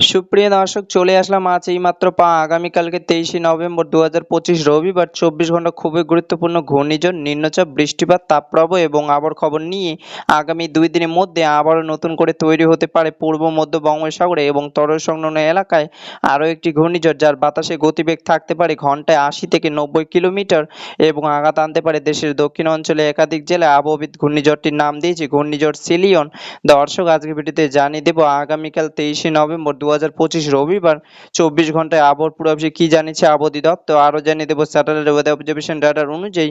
সুপ্রিয় দর্শক, চলে আসলাম আজ এইমাত্র পা আগামীকালকে তেইশে নভেম্বর দু পঁচিশ রবিবার চব্বিশ ঘণ্টা খুবই গুরুত্বপূর্ণ ঘূর্ণিঝড়, নিম্নচাপ, বৃষ্টিপাত, তাপপ্রবাহ এবং আবার খবর নিয়ে আগামী দুই দিনের মধ্যে আবারও নতুন করে তৈরি হতে পারে পূর্ব, মধ্য বঙ্গোপসাগরে এবং তরল সংলগ্ন এলাকায় আরও একটি ঘূর্ণিঝড় যার বাতাসে গতিবেগ থাকতে পারে ঘন্টায় আশি থেকে নব্বই কিলোমিটার এবং আঘাত আনতে পারে দেশের দক্ষিণ অঞ্চলে একাধিক জেলায় আবহবিদ ঘূর্ণিঝড়টির নাম দিয়েছে ঘূর্ণিঝড় সিলিয়ন। দর্শক আজকে ভিডিওতে জানিয়ে দেবো আগামীকাল তেইশে নভেম্বর দু হাজার পঁচিশ রবিবার চব্বিশ ঘন্টায় আবহাওয়ার পূর্বাভাসে কি জানিয়েছে আবহাওয়া দপ্তর আরও জানিয়ে দেবো, স্যাটেলাইট ওয়েদার অবজারভেশন ডাটার অনুযায়ী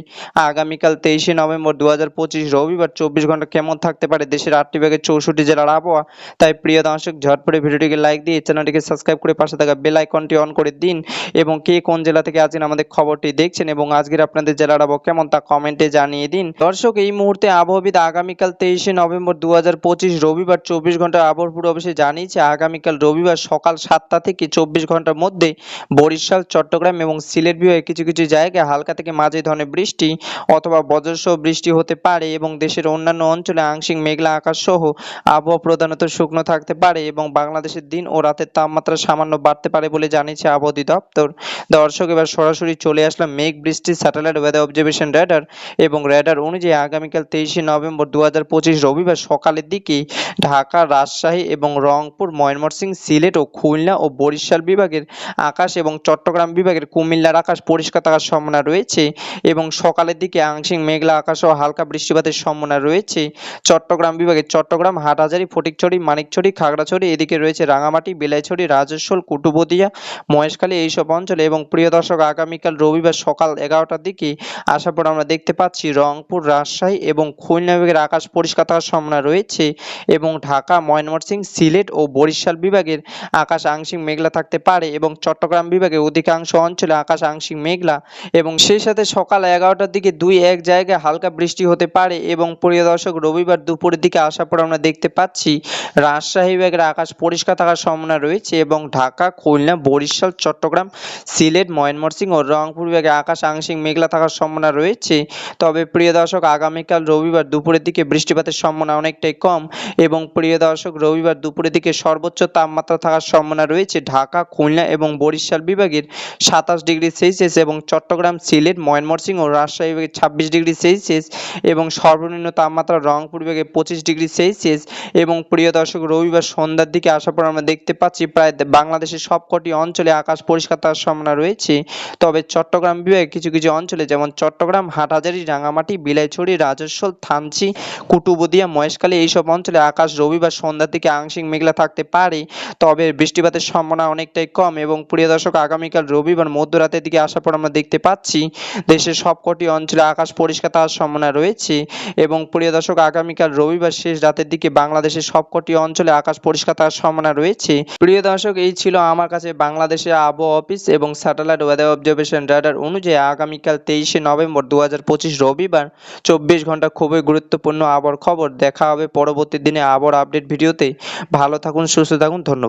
আগামীকাল তেইশে নভেম্বর দু পঁচিশ রবিবার চব্বিশ ঘণ্টা কেমন থাকতে পারে দেশের আটটি ভাগের চৌষট্টি জেলার আবহাওয়া? তাই প্রিয় দর্শক, ঝটপটে ভিডিওটিকে লাইক দিয়ে চ্যানেলটিকে সাবস্ক্রাইব করে পাশে থাকা বেল আইকনটি অন করে দিন এবং কে কোন জেলা থেকে আছেন আমাদের খবরটি দেখছেন এবং আজকের আপনাদের জেলার আবহাওয়া কেমন তা কমেন্টে জানিয়ে দিন। দর্শক, এই মুহূর্তে আবহাওয়াবিদ আগামীকাল তেইশে নভেম্বর দু হাজার পঁচিশ রবিবার চব্বিশ ঘণ্টার আবহাওয়ার পূর্বাভাসে জানিয়েছে, আগামীকাল রবিবার সকাল সাতটা থেকে চব্বিশ ঘণ্টার মধ্যে বরিশাল, চট্টগ্রাম এবং সিলেট বিভাগে কিছু কিছু জায়গায় হালকা থেকে মাঝারি ধরনের বৃষ্টি অথবা বজ্রসহ বৃষ্টি হতে পারে এবং দেশের অন্যান্য অঞ্চলে আংশিক মেঘলা আকাশ সহ আবহাওয়া প্রধানত শুকনো থাকতে পারে এবং বাংলাদেশের দিন ও রাতের তাপমাত্রা সামান্য বাড়তে পারে বলে জানিয়েছে আবহাওয়া দপ্তর দর্শক, এবার সরাসরি চলে আসলাম মেঘ বৃষ্টির স্যাটেলাইট ওয়েদার অবজারভেশন র্যাডার এবং র্যাডার অনুযায়ী আগামীকাল তেইশে নভেম্বর দু হাজার পঁচিশ রবিবার সকালের দিকে ঢাকা, রাজশাহী এবং রংপুর, ময়মনসিংহ সিলেট ও খুলনা ও বরিশাল বিভাগের আকাশ এবং চট্টগ্রাম বিভাগের কুমিল্লার আকাশ পরিষ্কার থাকার সম্ভাবনা রয়েছে এবং সকালের দিকে আংশিক মেঘলা আকাশ ও হালকা বৃষ্টিপাতের সম্ভাবনা রয়েছে। চট্টগ্রাম বিভাগের চট্টগ্রাম, হাটহাজারি, ফটিকছড়ি, মানিকছড়ি, খাগড়াছড়ি, এদিকে রয়েছে রাঙামাটি, বেলাইছড়ি, রাজস্বল, কুটুবদিয়া, মহেশখালী এইসব অঞ্চলে এবং প্রিয় দর্শক, আগামীকাল রবিবার সকাল এগারোটার দিকে আসার পর আমরা দেখতে পাচ্ছি রংপুর, রাজশাহী এবং খুলনা বিভাগের আকাশ পরিষ্কার থাকার সম্ভাবনা রয়েছে এবং ঢাকা, ময়মনসিংহ, সিলেট ও বরিশাল বিভাগের আকাশ আংশিক মেঘলা থাকতে পারে এবং চট্টগ্রাম বিভাগের অধিকাংশ অঞ্চলে আকাশ আংশিক মেঘলা এবং সেই সাথে সকাল এগারোটার দিকে দুই এক জায়গায় হালকা বৃষ্টি হতে পারে এবং প্রিয় দর্শক রবিবার দুপুরের দিকে আসার পর আমরা দেখতে পাচ্ছি। রাজশাহী বিভাগের আকাশ পরিষ্কার থাকার সম্ভাবনা রয়েছে এবং ঢাকা, খুলনা, বরিশাল, চট্টগ্রাম, সিলেট, ময়মনসিংহ ও রংপুর বিভাগে আকাশ আংশিক মেঘলা থাকার সম্ভাবনা রয়েছে। তবে প্রিয় দর্শক আগামীকাল রবিবার দুপুরের দিকে বৃষ্টিপাতের সম্ভাবনা অনেকটাই কম এবং প্রিয় দর্শক রবিবার দুপুরের দিকে সর্বোচ্চ তাপমাত্রা থাকার সম্ভাবনা রয়েছে। ঢাকা, খুলনা এবং বরিশাল বিভাগের সাতাশ ডিগ্রি সেলসিয়াস এবং চট্টগ্রাম, সিলেট, ময়মনসিংহ ও রাজশাহী বিভাগে ছাব্বিশ ডিগ্রি সেলসিয়াস এবং সর্বনিম্ন তাপমাত্রা রংপুর বিভাগে পঁচিশ ডিগ্রি সেলসিয়াস এবং প্রিয় দর্শক, রবিবার সন্ধ্যার দিকে আসার পর আমরা দেখতে পাচ্ছি প্রায় বাংলাদেশের সবকটি অঞ্চলে আকাশ পরিষ্কার থাকার সম্ভাবনা রয়েছে। তবে চট্টগ্রাম বিভাগে কিছু কিছু অঞ্চলে যেমন চট্টগ্রাম, হাটহাজারি রাঙামাটি বিলাইছড়ি রাজস্বল থানচি, কুটুবদিয়া, মহেশখালী, এইসব অঞ্চলে আকাশ রবিবার সন্ধ্যার দিকে আংশিক মেঘলা থাকতে পারে। তবে বৃষ্টিপাতের সম্ভাবনা অনেকটাই কম এবং প্রিয় দর্শক, আগামীকাল রবিবার মধ্যরাতের দিকে আসার পর আমরা দেখতে পাচ্ছি দেশের সবকটি অঞ্চলে আকাশ পরিষ্কার থাকার সম্ভাবনা রয়েছে এবং প্রিয় দর্শক, আগামীকাল রবিবার শেষ রাতের দিকে বাংলাদেশের সবকটি অঞ্চলে আকাশ পরিষ্কার থাকার সম্ভাবনা রয়েছে। প্রিয় দর্শক, এই ছিল আমার কাছে বাংলাদেশের আবহাওয়া অফিস এবং স্যাটেলাইট ওয়েদার অবজারভেশন রাডার অনুযায়ী আগামীকাল তেইশে নভেম্বর দু হাজার পঁচিশ রবিবার চব্বিশ ঘণ্টা খুবই গুরুত্বপূর্ণ আবহাওয়ার খবর। দেখা হবে পরবর্তী দিনে আবহাওয়ার আপডেট ভিডিওতে। ভালো থাকুন, সুস্থ থাকুন, ধন্যবাদ।